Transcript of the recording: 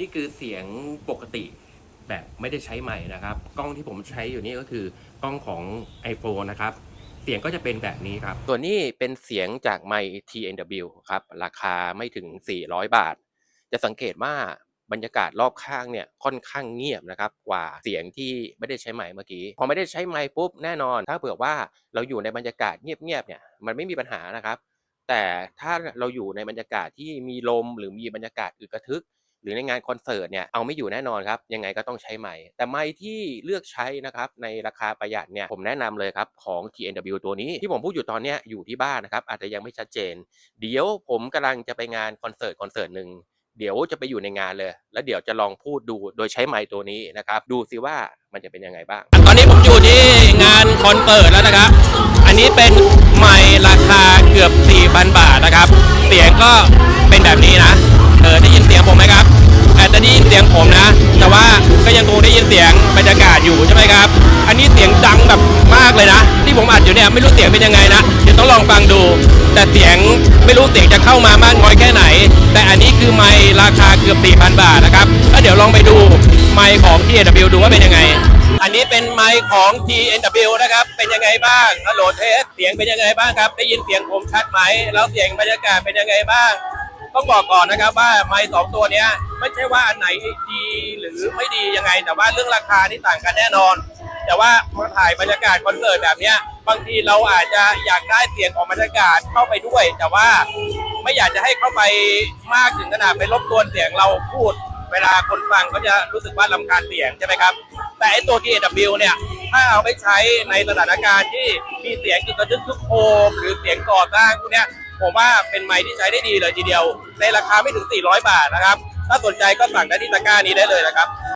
นี่คือเสียงปกติแบบไม่ได้ใช้ใหม่นะครับ กล้องที่ผมใช้อยู่นี่ก็คือกล้องของ iPhone นะครับ เสียงก็จะเป็นแบบนี้ครับ ส่วนนี้เป็นเสียงจากไมค์ TNW ครับ ราคาไม่ถึง 400 บาท จะสังเกตว่าบรรยากาศรอบข้างเนี่ยค่อนข้างเงียบนะครับกว่าเสียงที่ไม่ได้ใช้ไมค์เมื่อกี้ พอไม่ได้ใช้ไมค์ปุ๊บแน่นอน ถ้าเผื่อว่าเราอยู่ในบรรยากาศเงียบๆเนี่ยมันไม่มีปัญหานะครับ แต่ถ้าเราอยู่ในบรรยากาศที่มีลมหรือมีบรรยากาศอึกกระทึก หรือในงานคอนเสิร์ตเนี่ยเอาไม่อยู่แน่นอนครับยังไงก็ต้องใช้ไมค์แต่ไมค์ที่เลือกใช้นะครับในราคาประหยัดเนี่ยผมแนะนำเลยครับของ TNW ตัวนี้ที่ผมพูดอยู่ตอนนี้อยู่ที่บ้านนะครับอาจจะยังไม่ชัดเจน เดี๋ยวผมกำลังจะไปงานคอนเสิร์ตคอนเสิร์ตหนึ่งเดี๋ยวจะไปอยู่ในงานเลย แล้วเดี๋ยวจะลองพูดดูโดยใช้ไมค์ตัวนี้นะครับ ดูซิว่ามันจะเป็นยังไงบ้าง ตอนนี้ผมอยู่ที่งานคอนเสิร์ตแล้วนะครับ อันนี้เป็นไมค์ราคาเกือบ4,000บาทนะครับ เสียงก็เป็นแบบนี้นะ เออได้ยินเสียงผมไหมครับอาจจะได้ยินเสียงผมนะ แต่ว่าก็ยังคงได้ยินเสียงบรรยากาศอยู่ใช่ไหมครับ อันนี้เสียงดังแบบมากเลยนะ ที่ผมอัดอยู่เนี่ยไม่รู้เสียงเป็นยังไงนะเดี๋ยวต้องลองฟังดู แต่เสียงไม่รู้เสียงจะเข้ามามากน้อยแค่ไหน แต่อันนี้คือไมค์ราคาเกือบ4,000 บาทนะครับแล้วเดี๋ยวลองไปดูไมค์ของ T N W ดูว่าเป็นยังไง อันนี้เป็นไมค์ของ TNW นะครับ เป็นยังไงบ้างฮัลโหลเทสเสียงเป็นยังไงบ้างครับ ได้ยินเสียงผมชัดไหม แล้วเสียงบรรยากาศเป็นยังไงบ้าง ต้องบอกก่อนนะครับว่าไมค์สองตัวเนี้ยไม่ใช่ว่าอันไหนดีหรือไม่ดียังไง แต่ว่าเรื่องราคานี่ต่างกันแน่นอน แต่ว่าพอถ่ายบรรยากาศคอนเสิร์ตแบบเนี้ยบางทีเราอาจจะอยากได้เสียงของบรรยากาศเข้าไปด้วย แต่ว่าไม่อยากจะให้เข้าไปมากถึงขนาดไปรบกวนเสียงเราพูด เวลาคนฟังก็จะรู้สึกว่าลำคาญเสียงใช่ไหมครับ แต่ไอตัว TAW เนี่ยถ้าเอาไปใช้ในสถานการณ์ที่มีเสียงกึกกระทึกทุกโคมหรือเสียงก่อสร้างพวกเนี้ย ผมว่าเป็นไม้ที่ใช้ได้ดีเลยทีเดียว ในราคาไม่ถึง 400 บาทนะครับ ถ้าสนใจก็สั่งได้ที่ตะกร้านี้ได้เลยนะครับ